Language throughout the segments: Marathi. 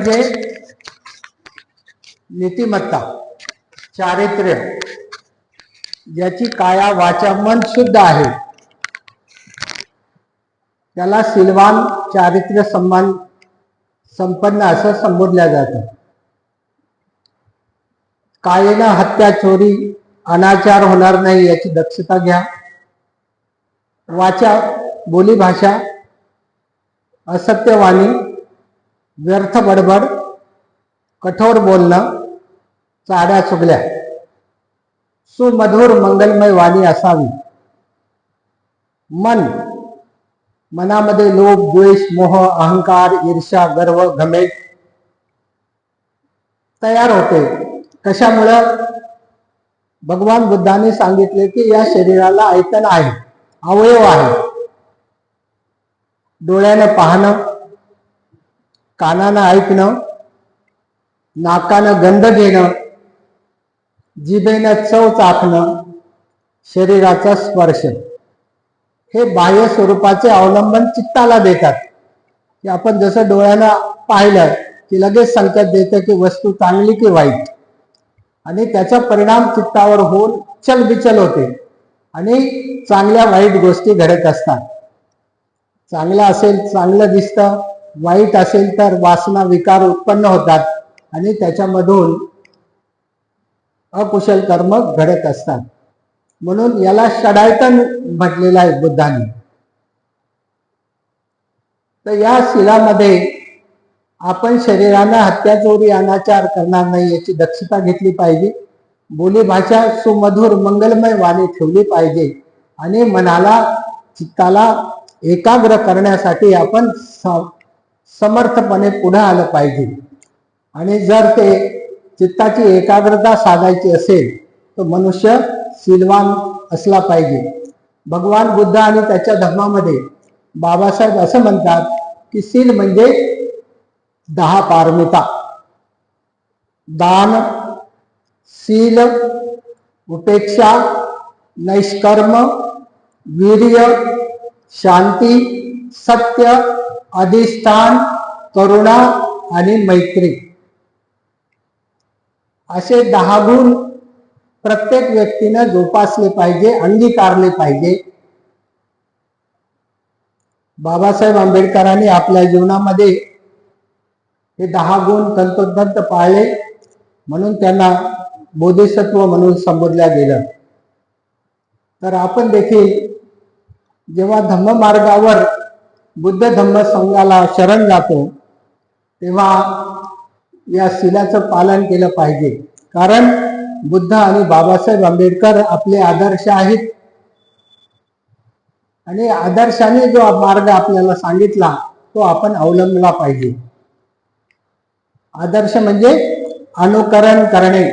म्हणजे नीतिमत्ता चारित्र्य ज्याची काया वाचा मन शुद्ध आहे. त्याला सिलवान चारित्र्य सन्मान संपन्न असं संबोधल्या जातं. कायेनं हत्या चोरी अनाचार होणार नाही याची दक्षता घ्या. वाचा बोलीभाषा असत्यवाणी व्यर्थ बडबड कठोर बोलणं चाड्या चुगल्या. सुमधुर मंगलमय वाणी असावी. मन मनामध्ये लोभ द्वेष मोह अहंकार ईर्षा गर्व घमेट तयार होते. कशामुळं? भगवान बुद्धाने सांगितले की या शरीराला ऐतन आहे अवयव आहे. डोळ्यानं पाहणं कानानं ऐकणं नाकानं गंध घेणं जिभेनं चव चाखणं शरीराचा स्पर्श. हे बाह्य स्वरूपाचे अवलंबन चित्ताला देतात. की आपण जसं डोळ्यानं पाहिलं की लगेच संकेत देतं की वस्तू चांगली की वाईट. आणि त्याचा परिणाम चित्तावर होऊन चलबिचल होते. आणि चांगल्या वाईट गोष्टी घडत असतात. चांगलं असेल चांगलं दिसतं वाईट असेल तर वासना विकार उत्पन्न होतात आणि त्याच्यामधून अकुशल कर्म घडत असतात. म्हणून याला षडायतन म्हटलेलं आहे बुद्धाने. तर या शिलामध्ये आपण शरीरानं हत्या चोरी अनाचार करणार नाही याची दक्षता घेतली पाहिजे. बोलीभाषा सुमधुर मंगलमय वाणी ठेवली पाहिजे आणि मनाला चित्ताला एकाग्र करण्यासाठी आपण समर्थपणे पुढे आलं पाहिजे. आणि जर ते चित्ताची एकाग्रता साधायची असेल तर मनुष्य सिलवान असला पाहिजे. भगवान बुद्ध आणि त्याच्या धर्मामध्ये बाबासाहेब असं म्हणतात की सील म्हणजे दहा पारमिता. दान शील उपेक्षा नैष्कर्म वीर्य शांती सत्य अधिष्ठान करुणा आणि मैत्री. असे दहा गुण प्रत्येक व्यक्तीनं जोपासले पाहिजे अंगीकारले पाहिजे. बाबासाहेब आंबेडकरांनी आपल्या जीवनामध्ये हे दहा गुण तंतोतंत पाळले म्हणून त्यांना बोधिसत्व म्हणून संबोधल्या गेलं. तर आपण देखील जेव्हा धम्म मार्गावर बुद्ध धम्म संघाला शरण जातो तेव्हा या शिलाचं पालन केलं पाहिजे. कारण बुद्ध आणि बाबासाहेब आंबेडकर आपले आदर्श आहेत. आणि आदर्शाने जो मार्ग आपल्याला सांगितला तो आपण अवलंबला पाहिजे. आदर्श म्हणजे अनुकरण करणे.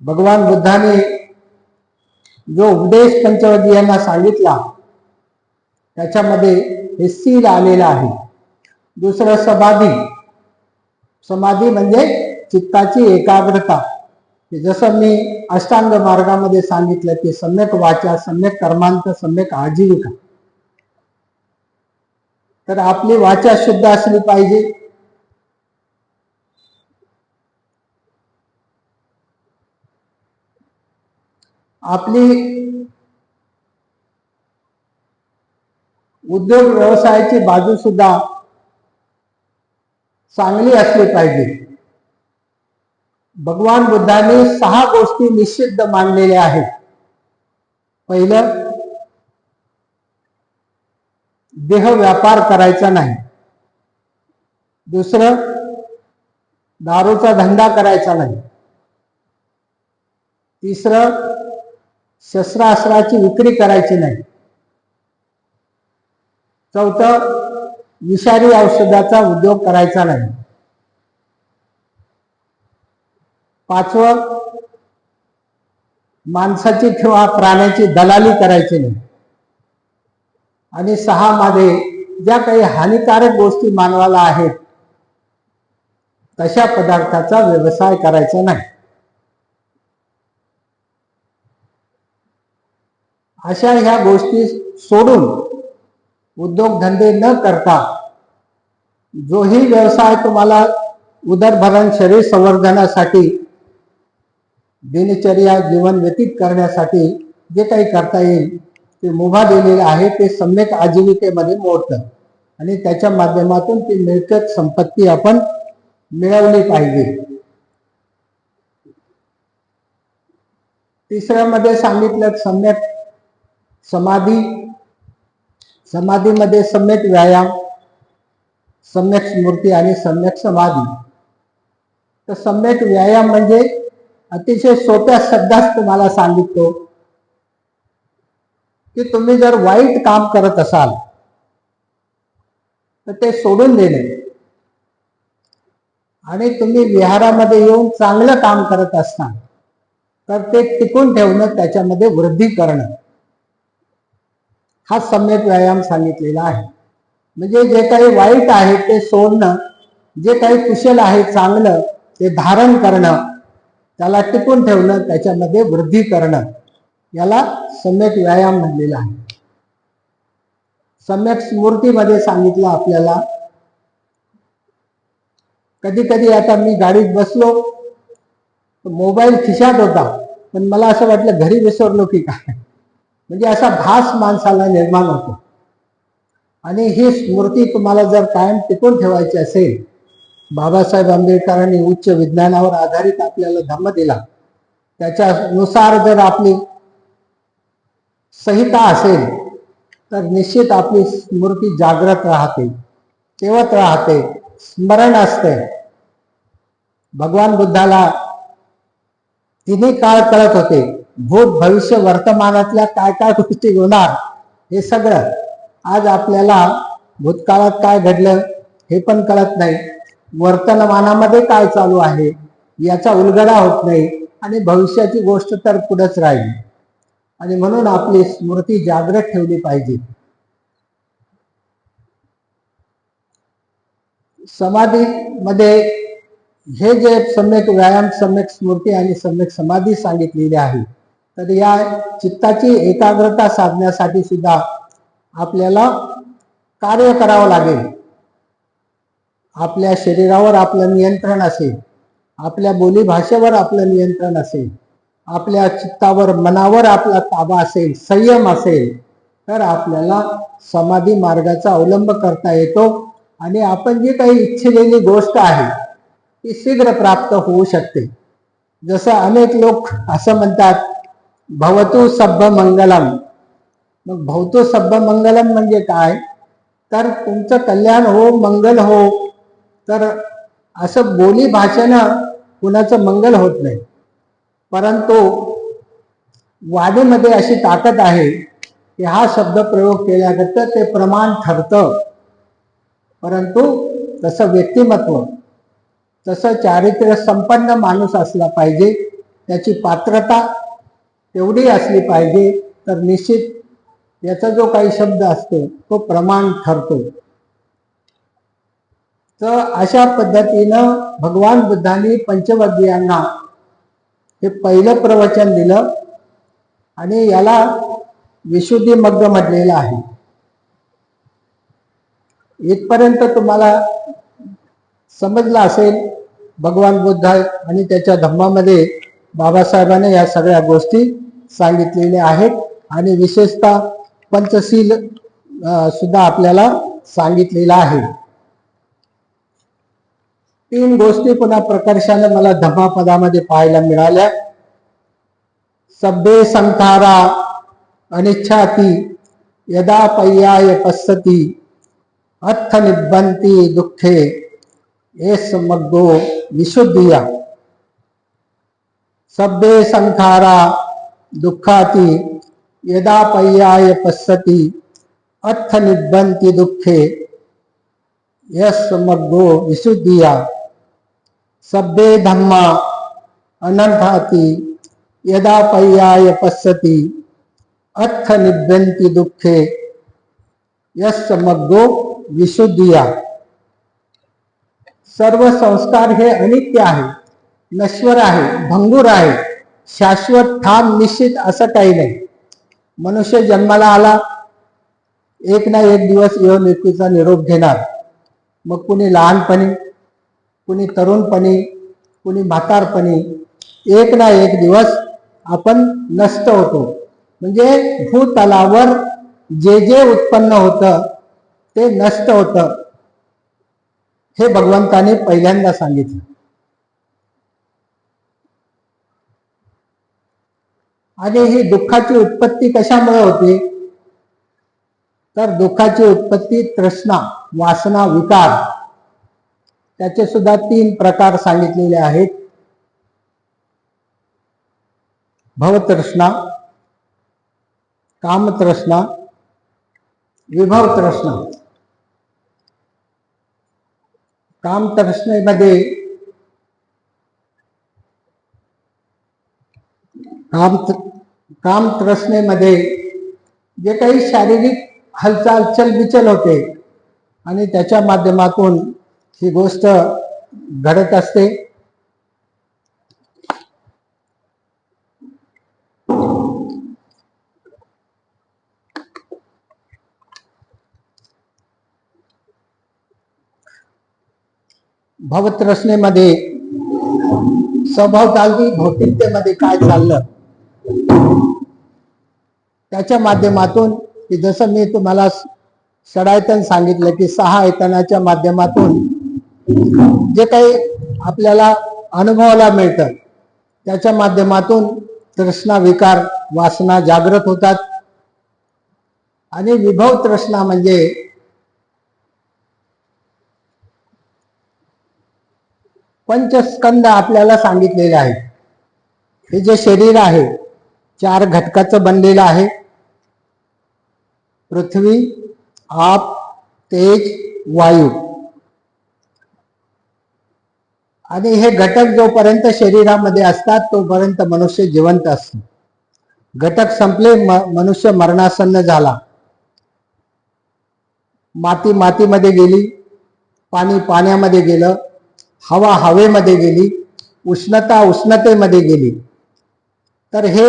भगवान बुद्धाने जो उपदेश पंचवदीयांना सांगितला त्याच्यामध्ये हे सील आलेलं आहे. दुसरं समाधी. समाधी म्हणजे चित्ताची एकाग्रता. जसं मी अष्टांग मार्गामध्ये सांगितलं की सम्यक वाचा सम्यक कर्मांत सम्यक आजीविका. तर आपली वाचा शुद्ध असली पाहिजे. आपली उद्योग व्यवसायाची बाजू सुद्धा चांगली असली पाहिजे. भगवान बुद्धाने सहा गोष्टी निषिद्ध मानलेल्या आहेत. पहिलं देह व्यापार करायचा नाही. दुसरं दारूचा धंदा करायचा नाही. तिसरं शस्त्रास्त्राची विक्री करायची नाही. चौथं विषारी औषधाचा उद्योग करायचा नाही. पाचवं माणसाची किंवा प्राण्याची दलाली करायची नाही. आणि सहा मध्ये ज्या काही हानिकारक गोष्टी मानवाला आहेत तशा पदार्थाचा व्यवसाय करायचा नाही. अशा ह्या गोष्टी सोडून उद्योगधंदे न करता जोही व्यवसाय तुम्हाला उदरभरण शरीर संवर्धनासाठी दिनचर्या जीवन व्यतीत करण्यासाठी जे काही करता येईल ते मुभा दिलेले आहे ते सम्यक आजीविकेमध्ये मोडतं. आणि त्याच्या माध्यमातून ती मिळकत संपत्ती आपण मिळवली पाहिजे. तिसऱ्यामध्ये सांगितलं सम्यक समाधी समाधीमध्ये सम्यक व्यायाम सम्यक स्मृती आणि सम्यक समाधी. तर सम्यक व्यायाम म्हणजे अतिशय सोप्या शब्दात तुम्हाला सांगितलो की तुम्ही जर वाईट काम करत असाल तर ते सोडून देणे. आणि तुम्ही विहारामध्ये येऊन चांगलं काम करत असता तर ते टिकून ठेवणं त्याच्यामध्ये वृद्धी करणं. हा सम्यक व्यायाम सांगितलेला आहे. म्हणजे जे काही वाईट आहे ते सोडणं जे काही कुशल आहे चांगलं ते धारण करणं त्याला टिकून ठेवणं त्याच्यामध्ये वृद्धी करणं याला सम्यक व्यायाम म्हणलेला आहे. सम्यक स्मृतीमध्ये सांगितलं आपल्याला. कधी कधी आता मी गाडीत बसलो मोबाईल खिशात होता पण मला असं वाटलं घरी विसरलो की काय? म्हणजे असा भास माणसाला निर्माण होतो. आणि ही स्मृती तुम्हाला जर कायम टिकून ठेवायची असेल बाबासाहेब आंबेडकरांनी उच्च विज्ञानावर आधारित आपल्याला धम्म दिला त्याच्यानुसार जर आपली संहिता असेल तर निश्चित आपली स्मृती जागृत राहते तेवत राहते स्मरण असते. भगवान बुद्धाला तिन्ही काळ कळत होते. भूत भविष्य वर्तमानातल्या काय काय गोष्टी होणार हे सगळं आज आपल्याला भूतकाळात काय घडलं हे पण कळत नाही. वर्तमानामध्ये काय चालू आहे याचा उलगडा होत नाही आणि भविष्याची गोष्ट तर पुढेच राहील. आणि म्हणून आपली स्मृती जागृत ठेवली पाहिजे. समाधीमध्ये हे जे सम्यक व्यायाम सम्यक स्मृती आणि सम्यक समाधी सांगितलेली आहे तर या चित्ताची एकाग्रता साधण्यासाठी सुद्धा आपल्याला कार्य करावं लागेल. आपल्या शरीरावर आपलं नियंत्रण असेल आपल्या बोलीभाषेवर आपलं नियंत्रण असेल आपल्या चित्तावर मनावर आपला ताबा असेल संयम असेल तर आपल्याला समाधी मार्गाचा अवलंब करता येतो आणि आपण जी काही इच्छिलेली गोष्ट आहे ती शीघ्र प्राप्त होऊ शकते. जसं अनेक लोक असं म्हणतात भवतो सभ्य मंगलम मग भवतो सभ्य मंगलम म्हणजे काय? तर तुमचं कल्याण हो मंगल हो. तर असं बोली भाषेनं कुणाचं मंगल होत नाही. परंतु वाणीमध्ये अशी ताकद आहे की हा शब्द प्रयोग केल्यानंतर ते प्रमाण ठरतं. परंतु तसं व्यक्तिमत्व तसं चारित्र्य संपन्न माणूस असला पाहिजे त्याची पात्रता तेवढी असली पाहिजे तर निश्चित याचा जो काही शब्द असतो तो प्रमाण ठरतो. तर अशा पद्धतीनं भगवान बुद्धांनी पंचवर्गीयांना हे पहिलं प्रवचन दिलं आणि याला विशुद्धी मग्ग म्हटलेलं आहे. इथपर्यंत तुम्हाला समजलं असेल भगवान बुद्ध आणि त्याच्या धम्मामध्ये बाबासाहेबांनी या सगळ्या गोष्टी सांगितलेले आहेत आणि विशेषतः पंचशील सुद्धा आपल्याला सांगितलेला आहे. तीन गोष्टी पुन्हा प्रकर्षाने मला धमापदामध्ये पाहायला मिळाल्या. सभ्ये संखारा अनिच्छाती यदा पय्याय पसती अर्थ निबंती दुःखे येस मग्गो विशुद्धिया। सभ्ये संखारा दुःखाती, यदा पय्याय पස්සती अथ निबंती दुखे। मग्गो विशुद्धिया सभ्ये धम्मा अनर्थाती, यदा पर्याय पश्यति अथ निभ्यंती दुखे। मग्गो विशुद्धिया। सर्व संस्कार हे अनित्य आहे, नश्वर आहे, भंगूर आहे। शाश्वत ठाम निश्चित असं काही नाही. मनुष्य जन्माला आला एक ना एक दिवस येऊन मृत्यूचा निरोप घेणार. मग कुणी लहानपणी कुणी तरुणपणी कुणी म्हातारपणी एक ना एक दिवस आपण नष्ट होतो. म्हणजे भूतलावर जे जे उत्पन्न होतं ते नष्ट होतं हे भगवंताने पहिल्यांदा सांगितलं. आणि ही दुःखाची उत्पत्ती कशामुळे होते? तर दुःखाची उत्पत्ती तृष्णा वासना विकार. त्याचे सुद्धा तीन प्रकार सांगितलेले आहेत. भवतृष्णा कामतृष्णा विभव तृष्णा कामतृष्णेमध्ये काम काम त्रसनेमध्ये जे काही शारीरिक हालचाल चलबिचल होते आणि त्याच्या माध्यमातून ही गोष्ट घडत असते. भवतृष्णेमध्ये स्वभावताली भौतिकतेमध्ये काय चाललं? त्याच्या माध्यमातून की जसं मी तुम्हाला षडायतन सांगितलं की सहा आयतनाच्या माध्यमातून जे काही आपल्याला अनुभवाला मिळतं त्याच्या माध्यमातून तृष्णा विकार वासना जागृत होतात. आणि विभव तृष्णा म्हणजे पंचस्कंद आपल्याला सांगितलेले आहे. हे जे शरीर आहे चार घटकाचं बनलेलं आहे. पृथ्वी आप तेज वायू. आणि हे घटक जोपर्यंत शरीरामध्ये असतात तोपर्यंत मनुष्य जिवंत असतो. घटक संपले मनुष्य मरणासन्न झाला. माती मातीमध्ये गेली पाणी पाण्यामध्ये गेलं हवा हवेमध्ये गेली उष्णता उष्णतेमध्ये गेली. तर हे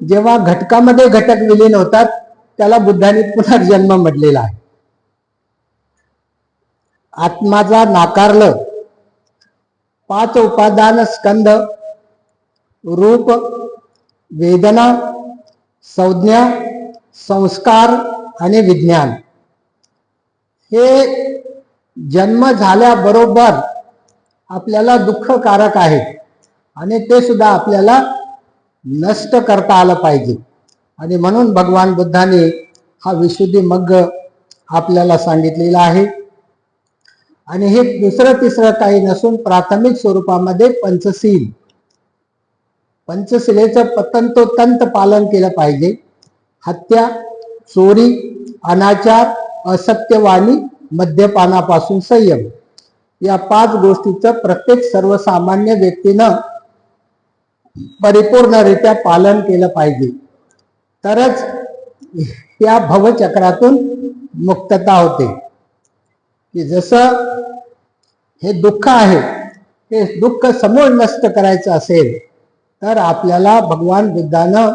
जेव्हा घटकामध्ये घटक विलीन होतात त्याला बुद्धाने पुनर्जन्म म्हटलेला आहे. आत्माचा नाकारलं पाच उपादान स्कंद रूप वेदना संज्ञा संस्कार आणि विज्ञान. हे जन्म झाल्याबरोबर आपल्याला दुःखकारक आहे आणि ते सुद्धा आपल्याला नष्ट करता आलं पाहिजे. आणि म्हणून भगवान बुद्धाने हा विशुद्धी मग्ग आपल्याला सांगितलेला आहे. आणि हे दुसरं तिसरं काही नसून प्राथमिक स्वरूपामध्ये पंचशील. पंचशिलेचं पतंतोतंत पालन केलं पाहिजे. हत्या चोरी अनाचार असत्यवाणी मद्यपानापासून संयम. या पाच गोष्टीचं प्रत्येक सर्वसामान्य व्यक्तीनं परिपूर्णरित्या पालन केलं पाहिजे. तरच या भवचक्रातून मुक्तता होते. की जसं हे दुःख आहे हे दुःख समूळ नष्ट करायचं असेल तर आपल्याला भगवान बुद्धानं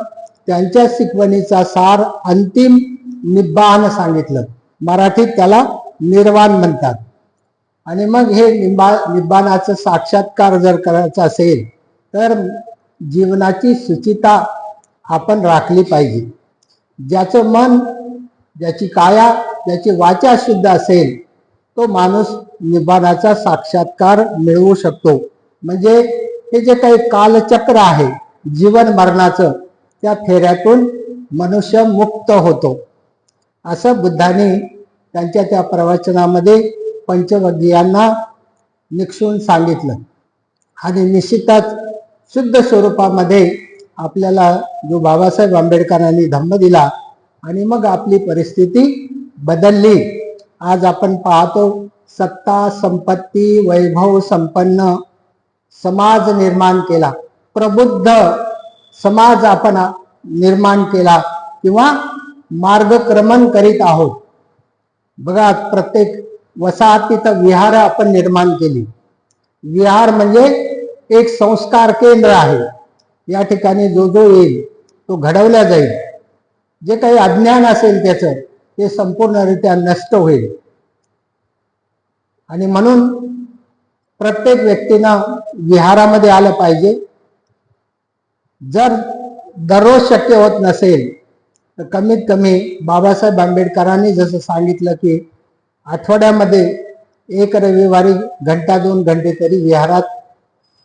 त्यांच्या शिकवणीचा सार अंतिम निब्बान सांगितलं. मराठीत त्याला निर्वाण म्हणतात. आणि मग हे निबा निब्बानाचं साक्षात्कार जर करायचं असेल तर जीवनाची सुचिता आपण राखली पाहिजे. ज्याचं मन ज्याची काया ज्याची वाचा शुद्ध असेल तो माणूस निबाणाचा साक्षात्कार मिळवू शकतो. म्हणजे हे जे काही कालचक्र आहे जीवन मरणाचं त्या फेऱ्यातून मनुष्य मुक्त होतो. असं बुद्धाने त्यांच्या त्या प्रवचनामध्ये पंचवर्गीयांना निक्षून सांगितलं. आणि निश्चितच शुद्ध स्वरूपामध्ये आपल्याला जो बाबासाहेब आंबेडकरांनी धम्म दिला आणि मग आपली परिस्थिती बदलली. आज आपण पाहतो सत्ता संपत्ती वैभव संपन्न समाज निर्माण केला. प्रबुद्ध समाज आपण निर्माण केला किंवा मार्गक्रमण करीत आहोत. बघा प्रत्येक वसाहतीत विहार आपण निर्माण केली. विहार म्हणजे एक संस्कार केंद्र आहे. या ठिकाणी जो जो येईल तो घडवला जाईल. जे काही अज्ञान असेल त्याचं ते संपूर्णरित्या नष्ट होईल. आणि म्हणून प्रत्येक व्यक्तीनं विहारामध्ये आलं पाहिजे. जर दररोज शक्य होत नसेल तर कमीत कमी बाबासाहेब आंबेडकरांनी जसं सांगितलं की आठवड्यामध्ये एक रविवारी घंटा दोन घंटे तरी विहारात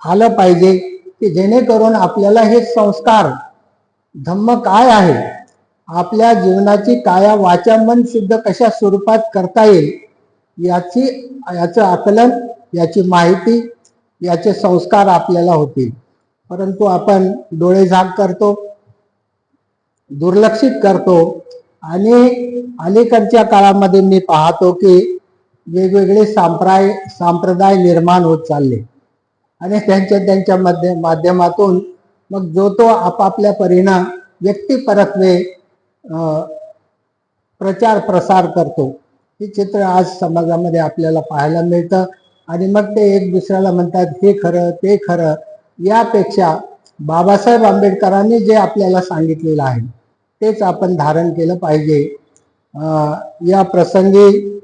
आलं पाहिजे की जेणेकरून आपल्याला हे संस्कार धम्म काय आहे? आपल्या जीवनाची काया वाचा मन शुद्ध कशा स्वरूपात करता येईल? याची याचं आकलन याची माहिती याचे संस्कार आपल्याला होतील. परंतु आपण डोळे झाक करतो दुर्लक्षित करतो आणि अलीकडच्या काळामध्ये मी पाहतो की वेगवेगळे सांप्राय सांप्रदाय निर्माण होत चालले. आणि त्यांच्या त्यांच्या मध्ये माध्यमातून मग जो तो आपापल्या परीनं व्यक्तिपरत्वे प्रचार प्रसार करतो. हे चित्र आज समाजामध्ये आपल्याला पाहायला मिळतं. आणि मग ते एक दुसऱ्याला म्हणतात हे खरं ते खरं. यापेक्षा बाबासाहेब आंबेडकरांनी जे आपल्याला सांगितलेलं आहे तेच आपण धारण केलं पाहिजे. या प्रसंगी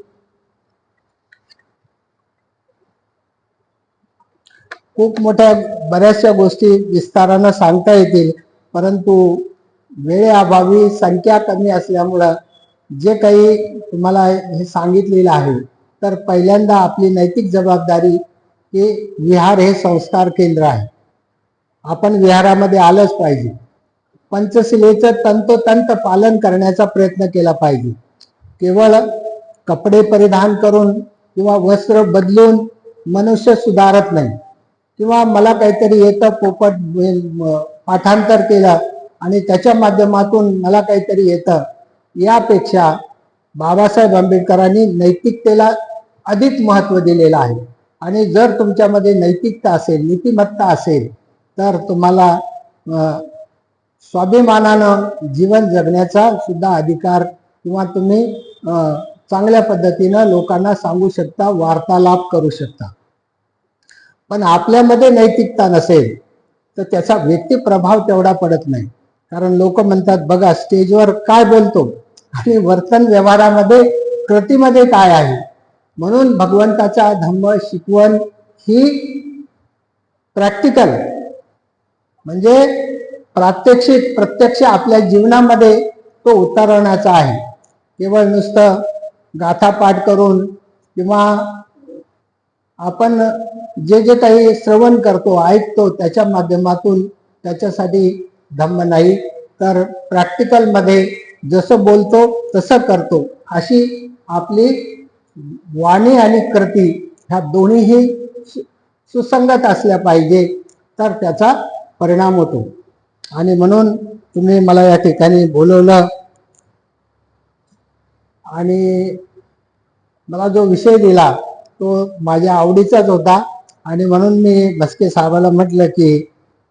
खूप मोठ्या बऱ्याचशा गोष्टी विस्तारानं सांगता येतील परंतु वेळेअभावी संख्या कमी असल्यामुळं जे काही तुम्हाला हे सांगितलेलं आहे तर पहिल्यांदा आपली नैतिक जबाबदारी की विहार हे संस्कार केंद्र आहे. आपण विहारामध्ये आलंच पाहिजे. पंचशिलेचं तंतोतंत पालन करण्याचा प्रयत्न केला पाहिजे. केवळ कपडे परिधान करून किंवा वस्त्र बदलून मनुष्य सुधारत नाही. किंवा मला काहीतरी येतं पोपट पाठांतर केलं आणि त्याच्या माध्यमातून मला काहीतरी येतं यापेक्षा बाबासाहेब आंबेडकरांनी नैतिकतेला अधिक महत्त्व दिलेलं आहे. आणि जर तुमच्यामध्ये नैतिकता असेल नीतिमत्ता असेल तर तुम्हाला स्वाभिमानानं जीवन जगण्याचा सुद्धा अधिकार किंवा तुम्ही चांगल्या पद्धतीनं लोकांना सांगू शकता वार्तालाप करू शकता. पण आपल्यामध्ये नैतिकता नसेल तर त्याचा व्यक्ती प्रभाव तेवढा पडत नाही. कारण लोक म्हणतात बघा स्टेजवर काय बोलतो? आणि वर्तन व्यवहारामध्ये कृतीमध्ये काय आहे? म्हणून भगवंताचा धम्म शिकवण ही प्रॅक्टिकल म्हणजे प्रात्यक्षिक प्रत्यक्ष आपल्या जीवनामध्ये तो उतरवण्याचा आहे. केवळ नुसतं गाथापाठ करून किंवा आपण जे जे काही श्रवण करतो ऐकतो त्याच्या माध्यमातून त्याच्यासाठी धम्म नाही. तर प्रॅक्टिकलमध्ये जसं बोलतो तसं करतो. अशी आपली वाणी आणि कृती ह्या दोन्हीही सु- सुसंगत असल्या पाहिजे तर त्याचा परिणाम होतो. आणि म्हणून तुम्ही मला या ठिकाणी बोलवलं. आणि मला जो विषय दिला तो माझ्या आवडीचाच होता. आणि म्हणून मी भस्के साहेबाला म्हटलं की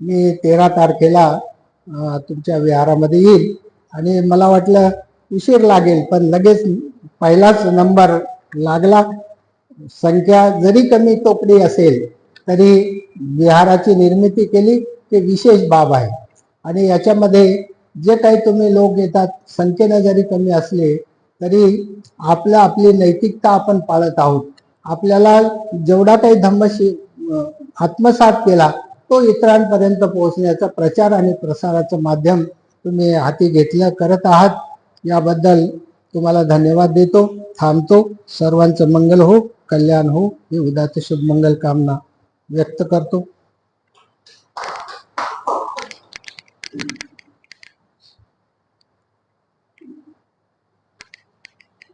मी तेरा तारखेला तुमच्या विहारामध्ये येईल. आणि मला वाटलं उशीर लागेल पण लगेच पहिलाच नंबर लागला. संख्या जरी कमी तोकडी असेल तरी विहाराची निर्मिती केली ते विशेष बाब आहे. आणि याच्यामध्ये जे काही तुम्ही लोक येतात संख्येनं जरी कमी असले तरी आपलं आपली नैतिकता आपण पाळत आहोत. आपल्याला जेवढा काही धम्मशी आत्मसात केला तो इतरांपर्यंत पोहोचण्याचा प्रचार आणि प्रसाराचं माध्यम तुम्ही हाती घेतलं करत आहात. याबद्दल तुम्हाला धन्यवाद देतो. थांबतो. सर्वांचं मंगल हो कल्याण हो. ही उदात शुभ मंगल कामना व्यक्त करतो.